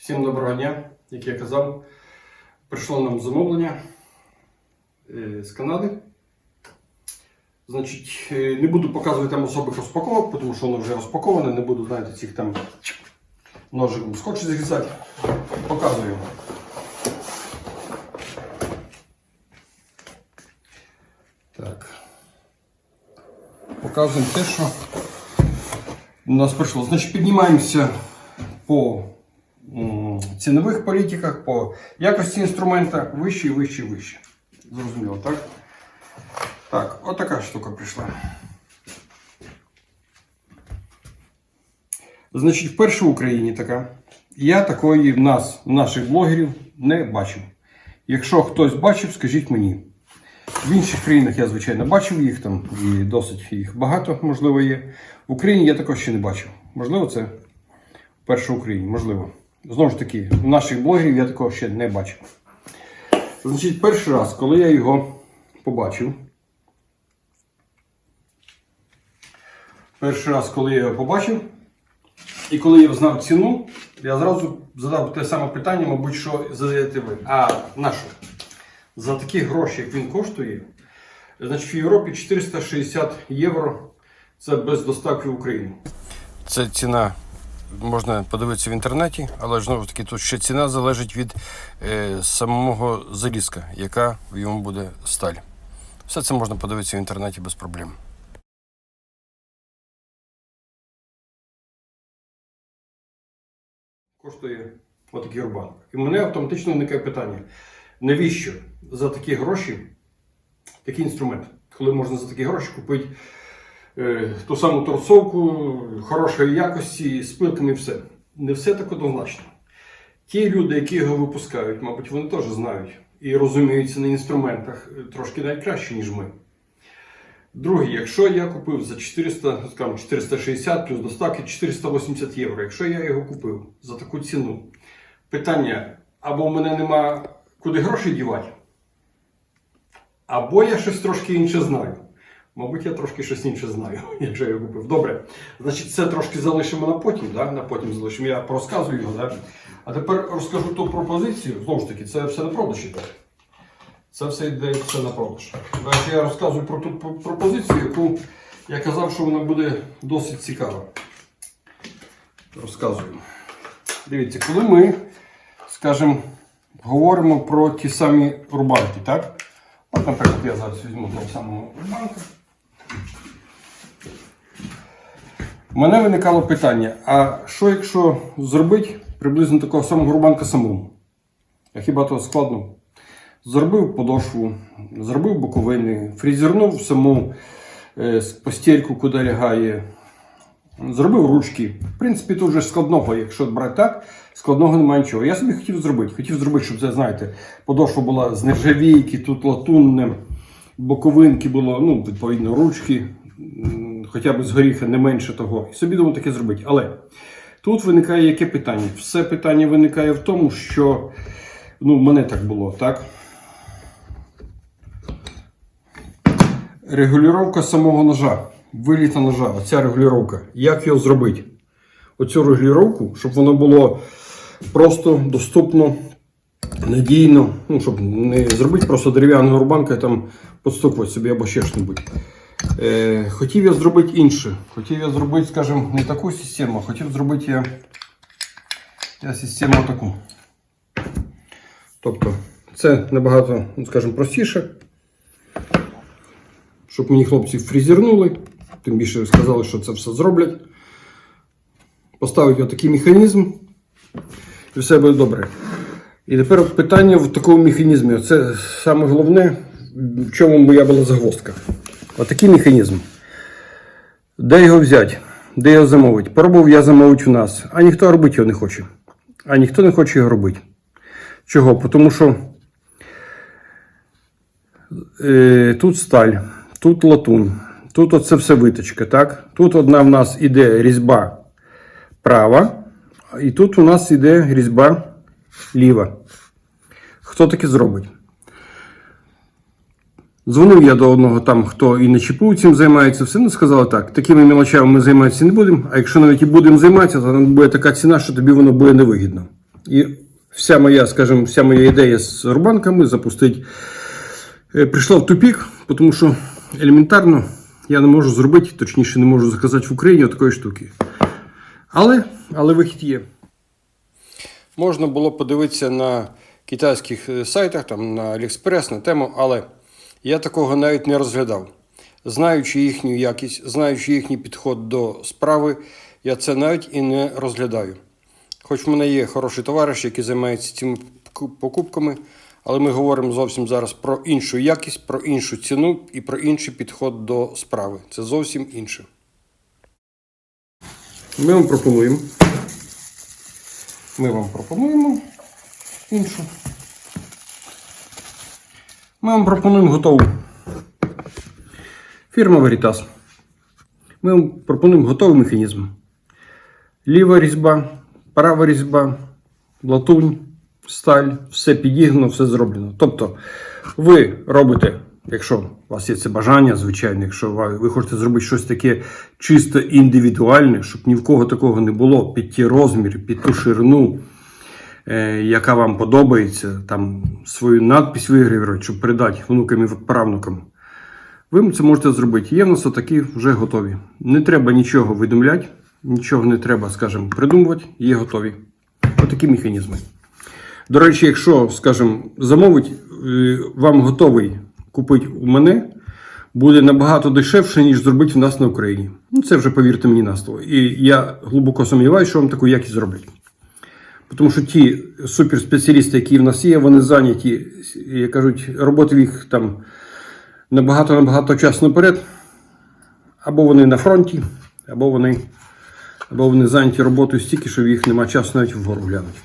Всім доброго дня, як я казав, прийшло нам замовлення е, з Канади. Значить, е, не буду показувати там особих розпаковок, тому що воно вже розпаковане, не буду, знаєте, цих там ножиком скотч зрізати. Показую. Так. Показуємо те, що у нас прийшло. Значить, піднімаємося по цінових політиках, по якості інструмента вище і вище і вище. Зрозуміло, так? Так, от така штука прийшла. Значить, вперше в Україні така. Я такої в нас, в наших блогерів, не бачив. Якщо хтось бачив, скажіть мені. В інших країнах я, звичайно, бачив їх там, і досить їх багато, можливо, є. В Україні я також ще не бачив. Можливо, це вперше в Україні, можливо. Знову ж таки, в наших блогерів я такого ще не бачив. Значить, перший раз, коли я його побачив. Перший раз, коли я його побачив, і коли я знав ціну, я зразу задав те саме питання, мабуть, що задаєте ви. А на що? За такі гроші, як він коштує, значить в Європі 460 євро це без доставки в Україну. Це ціна можна подивитися в інтернеті, але знову ж таки тут ще ціна залежить від е, самого залізка, яка в йому буде сталь. Все це можна подивитися в інтернеті без проблем. Коштує отакий рубанок. І мене автоматично виникає питання: навіщо за такі гроші такий інструмент, коли можна за такі гроші купити ту саму торцовку хорошої якості, з і все. Не все так однозначно. Ті люди, які його випускають, мабуть, вони теж знають і розуміються на інструментах е, трошки навіть краще, ніж ми. Друге, якщо я купив за 400, скажімо, 460 плюс доставки 480 євро, якщо я його купив за таку ціну, питання, або в мене нема куди гроші дівати, або я щось трошки інше знаю. Мабуть, я трошки щось інше знаю, якщо я його купив. Добре, значить, це трошки залишимо на потім, да? на потім залишимо. Я порозказую його. Да? А тепер розкажу ту пропозицію. Знову ж таки, це все на продаж іде. Це все йде все на продаж. Значить, я розказую про ту пропозицію, яку я казав, що вона буде досить цікава. Розказую. Дивіться, коли ми, скажімо, говоримо про ті самі рубанки, так? От, наприклад, я зараз візьму того самого рубанка. У мене виникало питання: а що якщо зробити приблизно такого самого рубанка самому? А хіба то складно? Зробив подошву, зробив боковини, фрезернув саму е, постільку, куди лягає, зробив ручки. В принципі, тут вже складного, якщо брати так, складного немає нічого. Я собі хотів зробити. Хотів зробити, щоб це, знаєте, подошва була з нержавійки, тут латунне, боковинки було, ну, відповідно, ручки, хоча б з горіха не менше того. І собі думав таке зробити. Але тут виникає яке питання? Все питання виникає в тому, що ну, мене так було, так? Регулювання самого ножа, виліта ножа, оця регулювання. Як його зробити? Оцю регулювання, щоб воно було просто доступно, надійно, ну, щоб не зробити просто дерев'яного рубанка і там підстукувати собі або ще щось. Е, хотів я зробити інше. Хотів я зробити, скажімо, не таку систему, а хотів зробити я, я систему таку. Тобто, це набагато, ну, скажімо, простіше щоб мені хлопці фрезернули, тим більше сказали, що це все зроблять. Поставить отакий механізм, і все буде добре. І тепер питання в такому механізмі. Це саме головне, в чому моя була загвоздка. Отакий механізм. Де його взяти? Де його замовити? Пробував я замовити у нас, а ніхто робити його не хоче. А ніхто не хоче його робити. Чого? Тому що е, тут сталь, тут латун, тут оце все виточка, так? Тут одна в нас іде різьба права, і тут у нас іде різьба ліва. Хто таке зробить? Дзвонив я до одного там, хто і на ЧПУ цим займається, все ну, сказали так, такими мелочами ми займатися не будемо, а якщо навіть і будемо займатися, то буде така ціна, що тобі воно буде невигідно. І вся моя, скажімо, вся моя ідея з рубанками запустити е, прийшла в тупік, тому що елементарно я не можу зробити, точніше, не можу заказати в Україні такої штуки. Але, але вихід є. Можна було подивитися на китайських е, сайтах, там на AliExpress, на тему, але я такого навіть не розглядав. Знаючи їхню якість, знаючи їхній підход до справи, я це навіть і не розглядаю. Хоч в мене є хороший товариш, який займається цими покупками, але ми говоримо зовсім зараз про іншу якість, про іншу ціну і про інший підход до справи. Це зовсім інше. Ми вам пропонуємо. Ми вам пропонуємо іншу. Ми вам пропонуємо готову. Фірма Veritas. Ми вам пропонуємо готовий механізм. Ліва різьба, права різьба, латунь, сталь, все підігнано, все зроблено. Тобто, ви робите, якщо у вас є це бажання, звичайно, якщо ви хочете зробити щось таке чисто індивідуальне, щоб ні в кого такого не було, під ті розміри, під ту ширину, яка вам подобається, там свою надпись вигравірувати, щоб передати внукам і правнукам. Ви це можете зробити. Є в нас отакі вже готові. Не треба нічого видумляти, нічого не треба, скажімо, придумувати, є готові. Отакі механізми. До речі, якщо, скажімо, замовить, е, вам готовий купити у мене, буде набагато дешевше, ніж зробити в нас на Україні. Ну, це вже повірте мені на слово. І я глибоко сумніваюся, що вам таку якість зроблять. Тому що ті суперспеціалісти, які в нас є, вони зайняті, як кажуть, роботи їх там набагато-набагато часу наперед. Або вони на фронті, або вони, або вони зайняті роботою стільки, що їх немає часу навіть вгору глянути.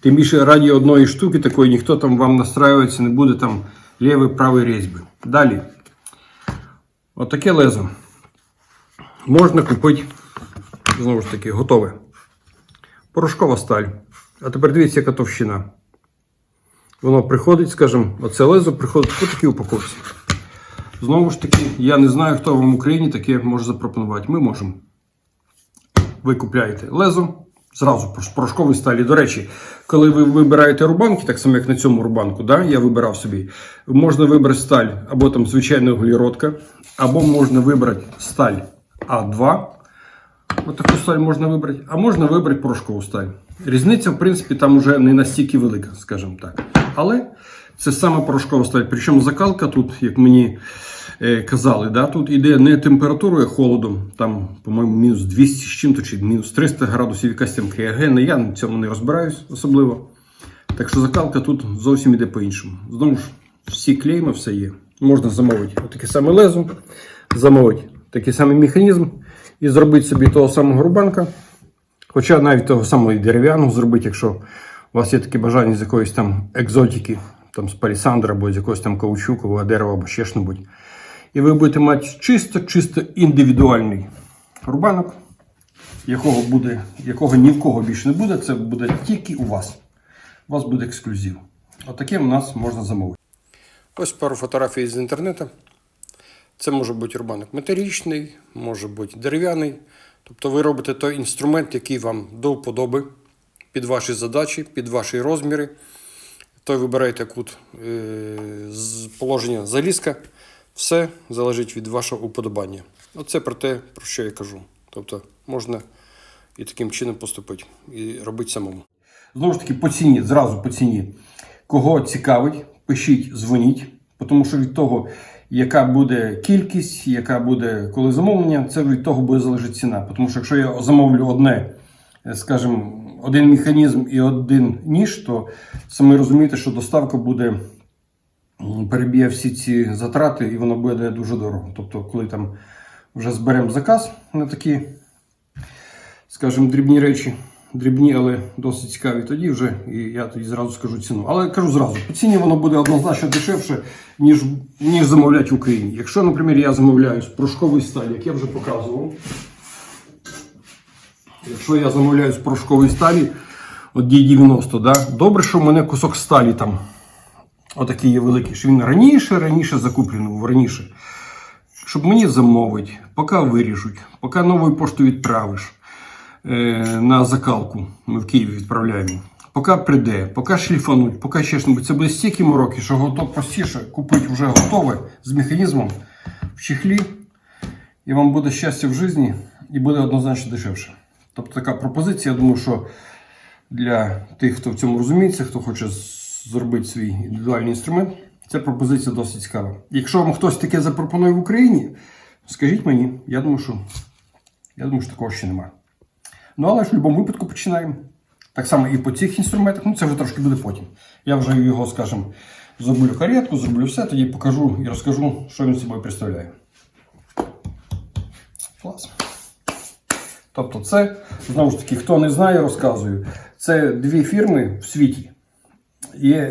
Тим більше раді одної штуки такої ніхто там вам настраюється, не буде там лівої правої різьби. Далі. Отаке лезо. Можна купити, знову ж таки, готове. Порошкова сталь. А тепер дивіться, яка товщина. Воно приходить, скажімо, оце лезо приходить в такій упаковці. Знову ж таки, я не знаю, хто вам в Україні таке може запропонувати. Ми можемо. Ви купляєте лезо зразу порошкової сталі. До речі, коли ви вибираєте рубанки, так само як на цьому рубанку, да, я вибирав собі, можна вибрати сталь або там звичайна углеродка, або можна вибрати сталь А2. Ось таку сталь можна вибрати, а можна вибрати порошкову сталь. Різниця, в принципі, там вже не настільки велика, скажімо так. Але це саме порошкова сталь. Причому закалка тут, як мені е, казали, да, тут іде не температурою, а холодом. Там, по-моєму, мінус 200 з чим-то чи мінус 300 градусів якась там криогенна. Я на цьому не розбираюсь особливо. Так що закалка тут зовсім іде по-іншому. Знову ж, всі клейми, все є. Можна замовити таке саме лезо, замовити такий самий механізм і зробити собі того самого рубанка. Хоча навіть того самого дерев'яного зробити, якщо у вас є таке бажання з якоїсь там екзотики, там з палісандра або з якогось там каучукового дерева або ще що-небудь. І ви будете мати чисто-чисто індивідуальний рубанок, якого, буде, якого ні в кого більше не буде, це буде тільки у вас. У вас буде ексклюзив. Отаке у нас можна замовити. Ось пару фотографій з інтернету. Це може бути рубанок металічний, може бути дерев'яний. Тобто ви робите той інструмент, який вам до вподоби, під ваші задачі, під ваші розміри. Той вибираєте кут е, положення залізка. Все залежить від вашого уподобання. Оце про те, про що я кажу. Тобто можна і таким чином поступити і робити самому. Знову ж таки, по ціні, зразу по ціні. Кого цікавить, пишіть, дзвоніть, тому що від того, яка буде кількість, яка буде коли замовлення, це від того буде залежати ціна. Тому що якщо я замовлю одне, е, скажімо, один механізм і один ніж, то самі розумієте, що доставка буде переб'є всі ці затрати, і воно буде дуже дорого. Тобто, коли там вже зберемо заказ на такі, скажімо, дрібні речі, дрібні, але досить цікаві, тоді вже і я тоді зразу скажу ціну. Але кажу зразу, по ціні воно буде однозначно дешевше, ніж, ніж замовляти в Україні. Якщо, наприклад, я замовляю з порошкової сталі, як я вже показував. Якщо я замовляю з порошкової сталі, от D90, да, добре, що в мене кусок сталі там отакий є великий, що він раніше, раніше закуплений був раніше. Щоб мені замовити, поки виріжуть, поки новою поштою відправиш на закалку, ми в Києві відправляємо. поки прийде, поки шліфануть, поки ще щось, це буде стільки мороки, що готов простіше купити вже готове з механізмом в чехлі, і вам буде щастя в житті і буде однозначно дешевше. Тобто така пропозиція, я думаю, що для тих, хто в цьому розуміється, хто хоче зробити свій індивідуальний інструмент, ця пропозиція досить цікава. Якщо вам хтось таке запропонує в Україні, скажіть мені, я думаю, що я думаю, що такого ще немає. Ну, але ж в будь-якому випадку починаємо. Так само і по цих інструментах, ну це вже трошки буде потім. Я вже його, скажімо, зроблю каретку, зроблю все, тоді покажу і розкажу, що він собою представляє. Клас. Тобто, це, знову ж таки, хто не знає, розказую. Це дві фірми в світі,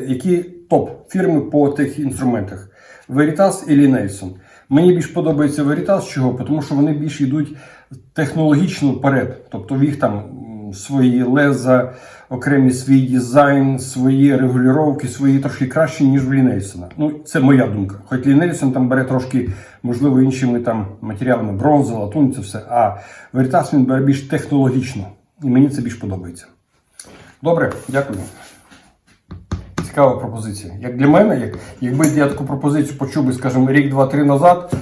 які топ фірми по тих інструментах: Veritas і Nelson. Мені більш подобається Veritas, чого? Тому що вони більш йдуть технологічно вперед. Тобто в їх там свої леза, окремий свій дизайн, свої регулювання, свої трошки кращі, ніж в Лінельсона. Ну, це моя думка. Хоч Лінельсон там бере трошки, можливо, іншими там матеріалами, бронза, латунь, це все. А Veritas він бере більш технологічно. І мені це більш подобається. Добре, дякую. Цікава пропозиція. Як для мене, як, якби я таку пропозицію почув би, скажімо, рік, два, три назад,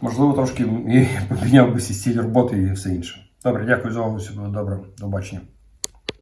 можливо, трошки і поміняв би стіль роботи і все інше. Добре, дякую за увагу. Всього добре. До бачення.